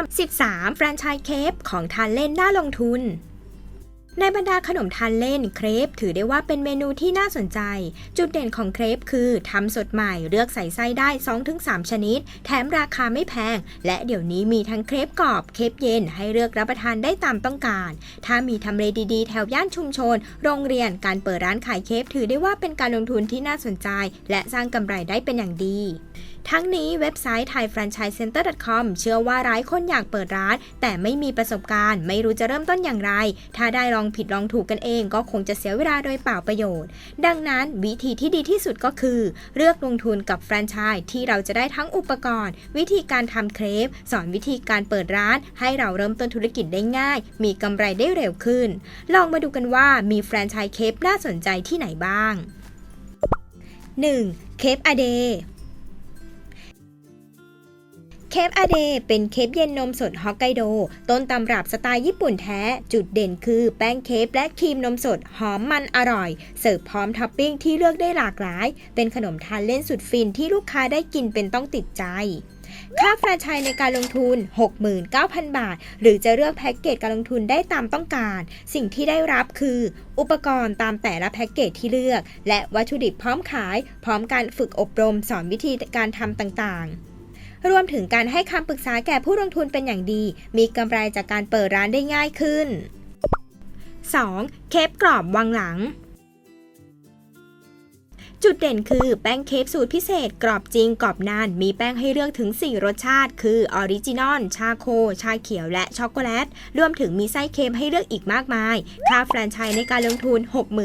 ม 13 แฟรนไชส์เคฟของทานเล่นน่าลงทุนในบรรดาขนมทานเล่นเครปถือได้ว่าเป็นเมนูที่น่าสนใจ จุดเด่นของเครปคือทำสดใหม่เลือกใส่ไส้ได้ 2-3 ชนิด แถมราคาไม่แพง และเดี๋ยวนี้มีทั้งเครปกรอบเครปเย็นให้เลือกรับประทานได้ตามต้องการ ถ้ามีทำเลดีๆ แถวย่านชุมชน โรงเรียนการเปิดร้านขายเครปถือได้ว่าเป็นการลงทุนที่น่าสนใจ และสร้างกำไรได้เป็นอย่างดี ทั้งนี้เว็บไซต์ thaifranchisecenter.com เชื่อว่าหลายคนอยากเปิดร้าน แต่ไม่มีประสบการณ์ ไม่รู้จะเริ่มต้นอย่างไร ถ้าได้ลองผิดลองถูกกันเอง ก็คงจะเสียเวลาโดยเปล่าประโยชน์ ดังนั้นวิธีที่ดีที่สุดก็คือ เลือกลงทุนกับแฟรนไชส์ที่เราจะได้ทั้งอุปกรณ์ วิธีการทำเครปสอนวิธีการเปิดร้าน ให้เราเริ่มต้นธุรกิจได้ง่าย มีกำไรได้เร็วขึ้น ลองมาดูกันว่ามีแฟรนไชส์เคปน่าสนใจที่ไหนบ้าง 1. เคปอเด เคปอเดเป็นเคปเย็นนมสดฮอกไกโด ต้นตำรับสไตล์ญี่ปุ่นแท้ จุดเด่นคือแป้งเคปและครีมนมสดหอมมันอร่อย เสิร์ฟพร้อมท็อปปิ้งที่เลือกได้หลากหลาย เป็นขนมทานเล่นสุดฟินที่ลูกค้าได้กินเป็นต้องติดใจค่าแฟรนไชส์ในการลงทุน 69,000 บาท หรือจะเลือกแพ็กเกจการลงทุนได้ตามต้องการ สิ่งที่ได้รับคือ อุปกรณ์ตามแต่ละแพ็กเกจที่เลือก และวัตถุดิบพร้อมขาย พร้อมการฝึกอบรมสอนวิธีการทำต่างๆ รวมถึงการให้คำปรึกษาแก่ผู้ลงทุนเป็นอย่างดี มีกำไรจากการเปิดร้านได้ง่ายขึ้น 2. เคปกรอบวังหลัง จุดเด่นคือแป้งเคฟสูตรพิเศษกรอบจริงกรอบนาน มีแป้งให้เลือกถึง 4 รสชาติ คือออริจินอลชาโค ชาเขียวและช็อกโกแลต รวมถึงมีไส้เค็มให้เลือกอีกมากมาย ค่าแฟรนไชส์ในการลงทุน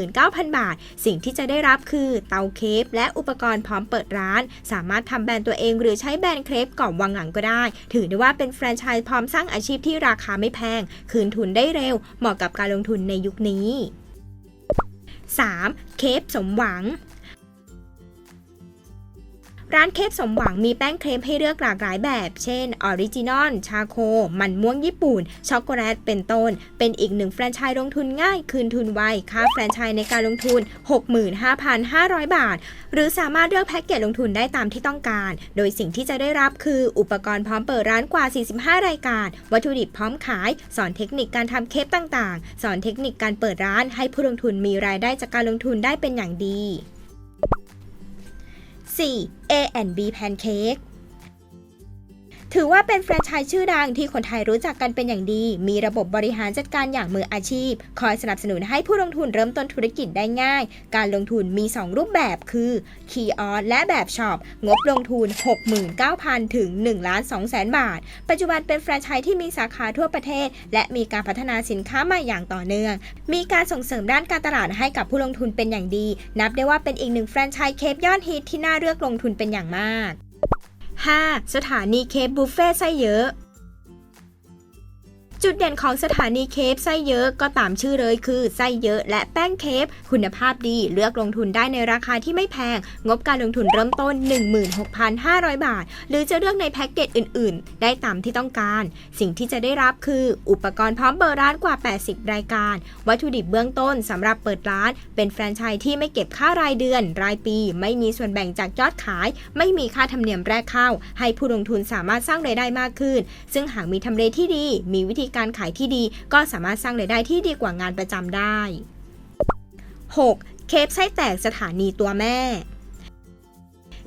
69,000 บาท สิ่งที่จะได้รับคือเตาเคฟและอุปกรณ์พร้อมเปิดร้าน สามารถทำแบรนด์ตัวเองหรือใช้แบรนด์เครปกรอบวังหลังก็ได้ ถือได้ว่าเป็นแฟรนไชส์พร้อมสร้างอาชีพที่ราคาไม่แพง คืนทุนได้เร็ว เหมาะกับการลงทุนในยุคนี้ 3. เคปสมหวัง ร้านเคปสมหวังมีแป้งเครปให้เลือกหลากหลายแบบ เช่นออริจินอลชาโค มันม่วงญี่ปุ่น ช็อกโกแลตเป็นต้น เป็นอีกหนึ่งแฟรนไชส์ลงทุนง่าย คืนทุนไว ค่าแฟรนไชส์ในการลงทุน 65,500 บาท หรือสามารถเลือกแพ็กเกจลงทุนได้ตามที่ต้องการ โดยสิ่งที่จะได้รับคืออุปกรณ์พร้อมเปิดร้านกว่า 45 รายการ วัตถุดิบพร้อมขาย สอนเทคนิคการทำเคปต่างๆ สอนเทคนิคการเปิดร้านให้ผู้ลงทุนมีรายได้จากการลงทุนได้เป็นอย่างดี 4. A&B Pancake ถือว่าเป็นแฟรนไชส์ชื่อดังที่คนไทยรู้จักกันเป็นอย่างดี มีระบบบริหารจัดการอย่างมืออาชีพ คอยสนับสนุนให้ผู้ลงทุนเริ่มต้นธุรกิจได้ง่าย การลงทุนมี 2 รูปแบบคือ คีออสและแบบช็อป งบลงทุน 69,000 ถึง1ล้าน2แสนบาท ปัจจุบันเป็นแฟรนไชส์ที่มีสาขาทั่วประเทศ และมีการพัฒนาสินค้าใหม่อย่างต่อเนื่อง มีการส่งเสริมด้านการตลาดให้กับผู้ลงทุนเป็นอย่างดี นับได้ว่าเป็นอีกหนึ่งแฟรนไชส์เคปยอดฮิตที่น่าเลือกลงทุนเป็นอย่างมาก 5. สถานีเคปบุฟเฟ่ไส้เยอะ จุดเด่นของสถานีเคปไส้เยอะก็ตามชื่อเลยคือไส้เยอะและแป้งเคปคุณภาพดีเลือกลงทุนได้ในราคาที่ไม่แพง งบการลงทุนเริ่มต้น 16,500 บาท หรือจะเลือกในแพ็กเกจอื่น ๆ ได้ตามที่ต้องการ สิ่งที่จะได้รับคืออุปกรณ์พร้อมเบอร์ร้านกว่า 80 รายการ วัตถุดิบเบื้องต้นสำหรับเปิดร้าน เป็นแฟรนไชส์ที่ไม่เก็บค่ารายเดือน รายปี ไม่มีส่วนแบ่งจากยอดขาย ไม่มีค่าธรรมเนียมแรกเข้า ให้ผู้ลงทุนสามารถสร้างรายได้มากขึ้น ซึ่งหากมีทำเลที่ดี มีวิธีการขายที่ดี ก็สามารถสร้างรายได้ที่ดีกว่างานประจำได้ 6. เคปไส้แตกสถานีตัวแม่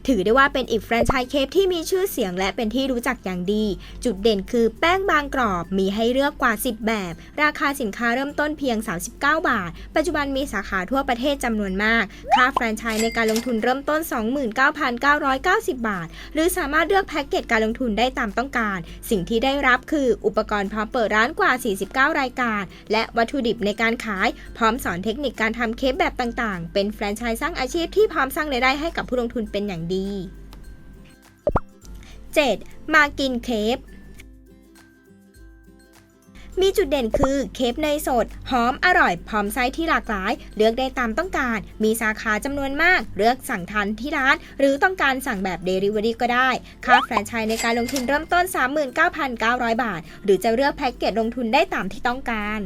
ถือได้ว่าเป็นอีกแฟรนไชส์เคปที่มีชื่อเสียงและเป็นที่รู้จักอย่างดี จุดเด่นคือแป้งบางกรอบมีให้เลือกกว่า 10 แบบ ราคาสินค้าเริ่มต้นเพียง 39 บาท ปัจจุบันมีสาขาทั่วประเทศจำนวนมาก ค่าแฟรนไชส์ในการลงทุนเริ่มต้น 29,990 บาท หรือสามารถเลือกแพ็กเกจการลงทุนได้ตามต้องการ สิ่งที่ได้รับคืออุปกรณ์พร้อมเปิดร้านกว่า 49 รายการ และวัตถุดิบในการขาย พร้อมสอนเทคนิคการทำเคปแบบต่างๆ เป็นแฟรนไชส์สร้างอาชีพที่พร้อมสร้างรายได้ให้กับผู้ลงทุนเป็นอย่างดี 7. มากินเคปมีจุดเด่นคือเคปเนยสด หอมอร่อย พร้อมไส้ที่หลากหลาย เลือกได้ตามต้องการ มีสาขาจำนวนมาก เลือกสั่งทานที่ร้าน หรือต้องการสั่งแบบ Delivery ก็ได้ ค่าแฟรนไชส์ในการลงทุนเริ่มต้น 39,900 บาท หรือจะเลือกแพ็กเกจลงทุนได้ตามที่ต้องการ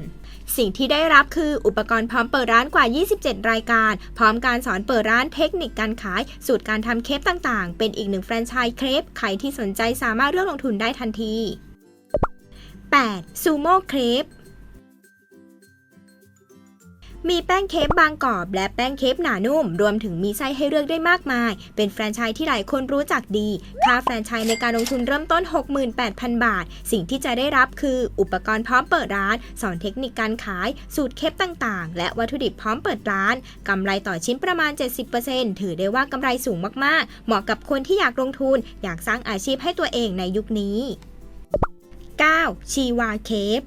สิ่งที่ได้รับคืออุปกรณ์พร้อมเปิดร้านกว่า 27 รายการ พร้อมการสอนเปิดร้านเทคนิคการขาย สูตรการทำเคปต่างๆ เป็นอีกหนึ่งแฟรนไชส์เครปใครที่สนใจสามารถเลือกลงทุนได้ทันที 8. ซูโม่เครป มีแป้งเคฟบางกรอบ และแป้งเคฟหนานุ่ม รวมถึงมีไส้ให้เลือกได้มากมาย เป็นแฟรนไชส์ที่หลายคนรู้จักดี ค่าแฟรนไชส์ในการลงทุนเริ่มต้น 68,000 บาท สิ่งที่จะได้รับคือ อุปกรณ์พร้อมเปิดร้าน สอนเทคนิคการขาย สูตรเคฟต่างๆ และวัตถุดิบพร้อมเปิดร้าน กำไรต่อชิ้นประมาณ 70%ถือได้ว่ากำไรสูงมากๆ เหมาะกับคนที่อยากลงทุน อยากสร้างอาชีพให้ตัวเองในยุคนี้ 9. ชีวาเคฟ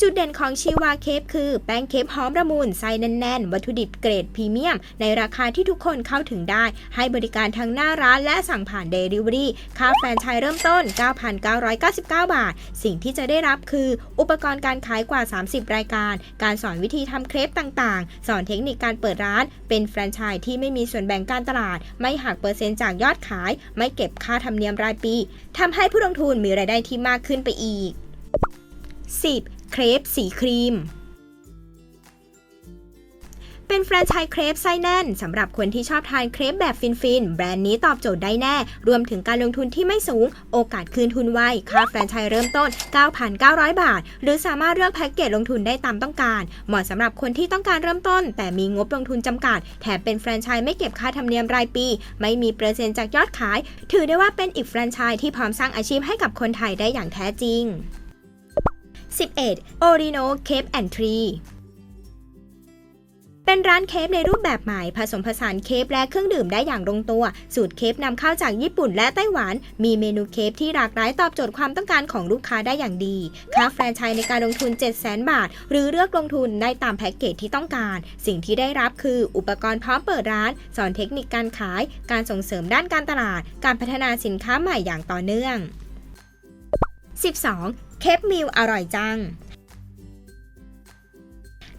จุดเด่นของชีวาเคฟคือแป้งเคฟหอมระมุนไส้แน่นๆ วัตถุดิบเกรดพรีเมียม ในราคาที่ทุกคนเข้าถึงได้ ให้บริการทั้งหน้าร้านและสั่งผ่าน Delivery ค่าแฟรนไชส์เริ่มต้น 9,999 บาท สิ่งที่จะได้รับคือ อุปกรณ์การขายกว่า 30 รายการ การสอนวิธีทำเครปต่างๆ สอนเทคนิคการเปิดร้าน เป็นแฟรนไชส์ที่ไม่มีส่วนแบ่งการตลาด ไม่หักเปอร์เซ็นต์จากยอดขาย ไม่เก็บค่าธรรมเนียมรายปีทำให้ผู้ลงทุนมีรายได้ที่มากขึ้นไปอีก 10. เครปสีครีม เป็นแฟรนไชส์เครปไส้แน่นสำหรับคนที่ชอบทานเครปแบบฟินๆ แบรนด์นี้ตอบโจทย์ได้แน่ รวมถึงการลงทุนที่ไม่สูง โอกาสคืนทุนไว ค่าแฟรนไชส์เริ่มต้น 9,900 บาท หรือสามารถเลือกแพ็กเกจลงทุนได้ตามต้องการ เหมาะสำหรับคนที่ต้องการเริ่มต้น แต่มีงบลงทุนจำกัด แถมเป็นแฟรนไชส์ไม่เก็บค่าธรรมเนียมรายปี ไม่มีเปอร์เซ็นต์จากยอดขาย ถือได้ว่าเป็นอีกแฟรนไชส์ที่พร้อมสร้างอาชีพให้กับคนไทยได้อย่างแท้จริง 11. Orino Cape and Tree เป็นร้านเคฟในรูปแบบใหม่ผสมผสานเคฟและเครื่องดื่มได้อย่างลงตัว สูตรเคฟนำเข้าจากญี่ปุ่นและไต้หวัน มีเมนูเคฟที่หลากหลายตอบโจทย์ความต้องการของลูกค้าได้อย่างดี ค่าแฟรนไชส์ในการลงทุน 700,000 บาท หรือเลือกลงทุนได้ตามแพ็กเกจที่ต้องการ สิ่งที่ได้รับคืออุปกรณ์พร้อมเปิดร้าน สอนเทคนิคการขาย การส่งเสริมด้านการตลาด การพัฒนาสินค้าใหม่อย่างต่อเนื่อง 12. เคฟมิลอร่อยจัง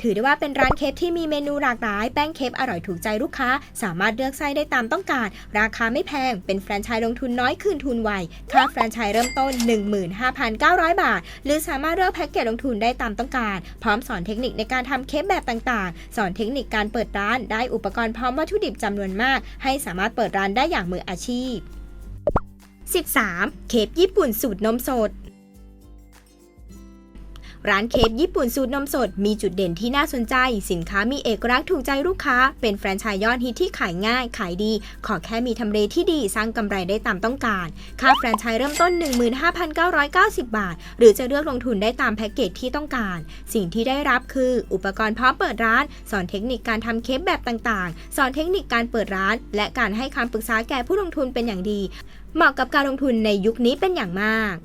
ถือได้ว่าเป็นร้านเคฟที่มีเมนูหลากหลาย แป้งเคฟอร่อยถูกใจลูกค้า สามารถเลือกไส้ได้ตามต้องการ ราคาไม่แพง เป็นแฟรนไชส์ลงทุนน้อยคืนทุนไว ค่าแฟรนไชส์เริ่มต้น 15,900 บาท หรือสามารถเลือกแพ็กเกจลงทุนได้ตามต้องการ พร้อมสอนเทคนิคในการทำเคฟแบบต่างๆ สอนเทคนิคการเปิดร้าน ได้อุปกรณ์พร้อมวัตถุดิบจำนวนมาก ให้สามารถเปิดร้านได้อย่างมืออาชีพ 13. เคฟญี่ปุ่นสูตรนมสด ร้านเคฟญี่ปุ่นสูตรนมสดมีจุดเด่นที่น่าสนใจ สินค้ามีเอกลักษณ์ถูกใจลูกค้า เป็นแฟรนไชส์ยอดฮิตที่ขายง่าย ขายดี ขอแค่มีทำเลที่ดีสร้างกำไรได้ตามต้องการ ค่าแฟรนไชส์เริ่มต้น 15,990 บาท หรือจะเลือกลงทุนได้ตามแพ็กเกจที่ต้องการ สิ่งที่ได้รับคือ อุปกรณ์พร้อมเปิดร้าน สอนเทคนิคการทำเคฟแบบต่างๆ สอนเทคนิคการเปิดร้าน และการให้คำปรึกษาแก่ผู้ลงทุนเป็นอย่างดี เหมาะกับการลงทุนในยุคนี้เป็นอย่างมาก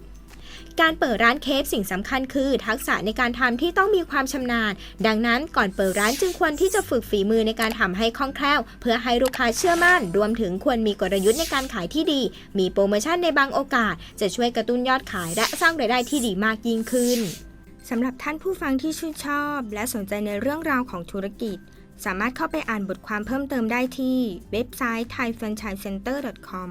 การเปิดร้านเคฟสิ่งสำคัญคือ ทักษะในการทำที่ต้องมีความชำนาญ ดังนั้นก่อนเปิดร้านจึงควรที่จะฝึกฝีมือในการทำให้คล่องแคล่ว เพื่อให้ลูกค้าเชื่อมั่น รวมถึงควรมีกลยุทธ์ในการขายที่ดี มีโปรโมชั่นในบางโอกาส จะช่วยกระตุ้นยอดขายและสร้างรายได้ที่ดีมากยิ่งขึ้นสำหรับท่านผู้ฟังที่ชื่นชอบ และสนใจในเรื่องราวของธุรกิจ สามารถเข้าไปอ่านบทความเพิ่มเติมได้ที่เว็บไซต์ thaifranchisecenter.com